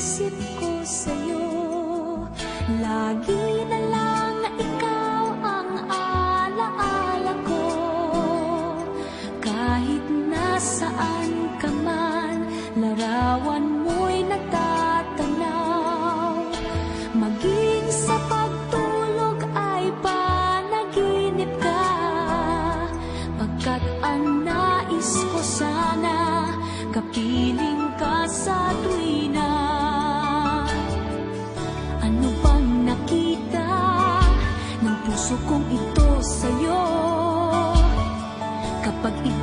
isip ko sa'yo Lagi na lang na ikaw ang alaala ko. Kahit nasaan ka man, larawan mo'y natatanaw. Maging sa pagtulog ay panaginip ka. Pagkat ang nais ko sana, kapiling ka sa tuwina You.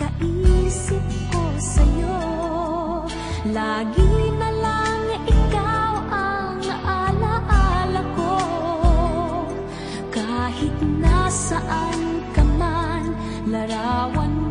pagkaisip ko sa'yo Lagi na lang ikaw ang alaala ko. Kahit nasaan ka man, larawan mo